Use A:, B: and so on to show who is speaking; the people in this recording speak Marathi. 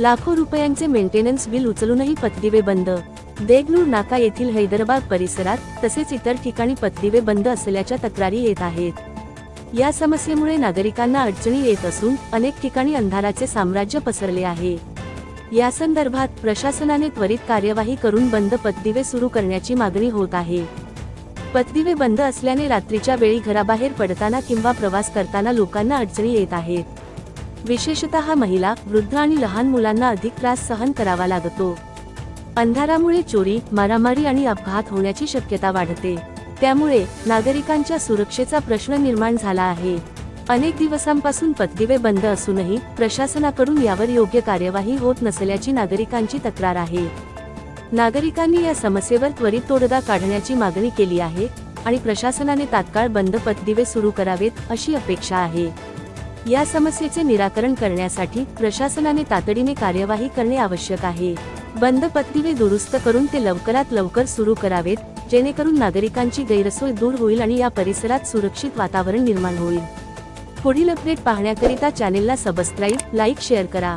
A: लाखो रुपयांचे मेंटेनन्स बिल उचलूनही पतदिवे बंद. देगलूर नाका येथील हैदराबाद परिसरात तसेच इतर ठिकाणी पतदिवे बंद असल्याच्या तक्रारी येत आहेत. या समस्येमुळे नागरिकांना अडचणी येत असून अनेक ठिकाणी अंधाराचे साम्राज्य पसरले आहे. या संदर्भात प्रशासनाने त्वरित कार्यवाही करून बंद पतदिवे सुरू करण्याची मागणी होत आहे. पतदिवे बंद असल्याने रात्रीच्या वेळी घराबाहेर पडताना किंवा प्रवास करताना लोकांना अडचणी येत आहेत. विशेषतः महिला वृद्ध आणि लहान मुलांना अधिक त्रास सहन करावा लागतो. अंधारामुळे चोरी मारामारी आणि अपघात होण्याची शक्यता वाढते. त्यामुळे नागरिकांच्या सुरक्षेचा प्रश्न निर्माण झाला आहे. अनेक दिवसांपासून पथदिवे बंद असूनही प्रशासनाकडून यावर योग्य कार्यवाही होत नसल्याची नागरिकांची तक्रार आहे. नागरिकांनी या समस्येवर त्वरित तोडगा काढण्याची मागणी केली आहे आणि प्रशासनाने तात्काळ बंद पथदिवे सुरू करावेत अशी अपेक्षा आहे. या समस्येचे निराकरण करण्यासाठी प्रशासनाने तातडीने कार्यवाही करणे आवश्यक आहे. बंद पत्रिवे दुरुस्त करून ते लवकरात लवकर सुरू करावेत जेणेकरून नागरिकांची गैरसोय दूर होईल आणि या परिसरात सुरक्षित वातावरण निर्माण होईल. पुढील अपडेट पाहण्याकरिता चॅनेलला सबस्क्राईब लाईक शेअर करा.